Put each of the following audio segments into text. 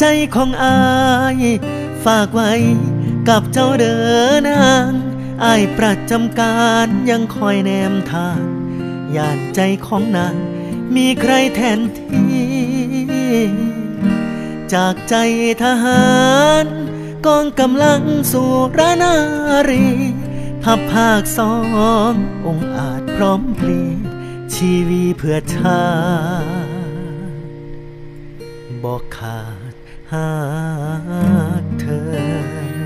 ใจของอายฝากไว้กับเจ้าเดินนางอายประจำการยังคอยแนมทางยานใจของนางมีใครแทนที่จากใจทหารกองกำลังสู่รนารีทัพภาคสององอาจพร้อมพลีชีวีเพื่อชาติบอกขาด หากเธอ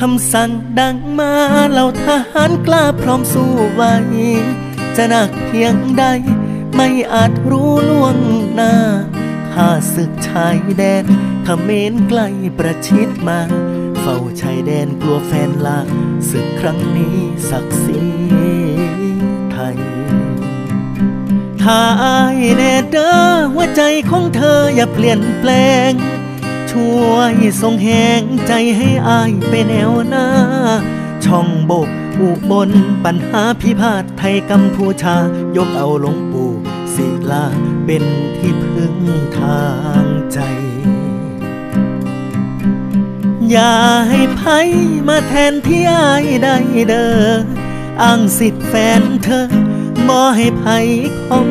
คำสั่งดังมาเหล่าทหารกล้าพร้อมสู้ไว้ จะหนักเพียงใด ไม่อาจรู้ล่วงหน้าข้าศึกชายแดนเมรใกล้ประชิดมา เฝ้าชายแดนกลัวแฟนลาศึกครั้งนี้ศักดิ์ศรีไทยถ้าอายแน่เด้อหัวใจของเธออย่าเปลี่ยนแปลง ช่วยส่งแหงใจให้อายไปแนวหน้า ช่องโบกอุบลปัญหาพิพาทไทยกัมพูชา ยกเอาหลวงปู่ศิลาเป็นที่พึ่งทางใจ อย่าให้ไผมาแทนที่อายได้เด้ออ้างสิทธิ์แฟนเธอ บ่ให้ไผของ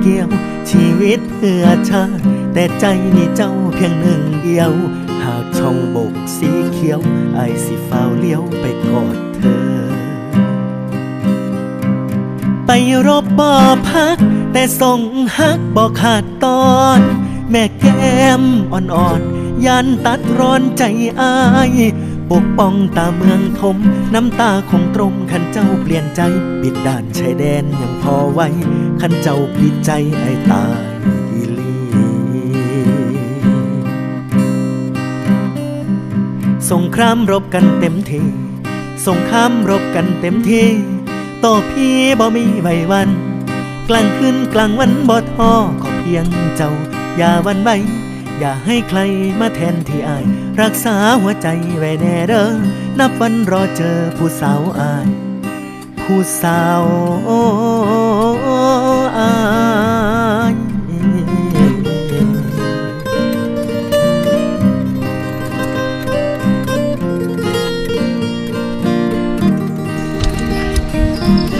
เกี่ยว ชีวิตเพื่อชาติแต่ใจนี่เจ้าเพียงหนึ่งเดียว หากช่องบกสีเขียวไอสิฟ้าเลี้ยวไปกอดเธอ ไปรบบ่อพัก แต่ส่งฮักบ่ขาดตอน แม่แก้มอ่อนๆยันตัดร้อนใจอาย ปกป้องตาเมืองทม น้ำตาคงตรงขันเจ้าเปลี่ยนใจ ปิดด่านชายแดนยังพอไว้ขันเจ้าปิดใจไอ้ตายอีหลีสงครามรบกันเต็มทีสงครามรบกันเต็มทีโตพี่บ่มีไหววัน กลางคืนกลางวันบ่ท้อขอเพียงเจ้า อย่าหวันไหว อย่าให้ใครมาแทนที่อาย รักษาหัวใจไว้แน่เด้อนับวันรอเจอผู้สาวอาย ผู้สาวอายอ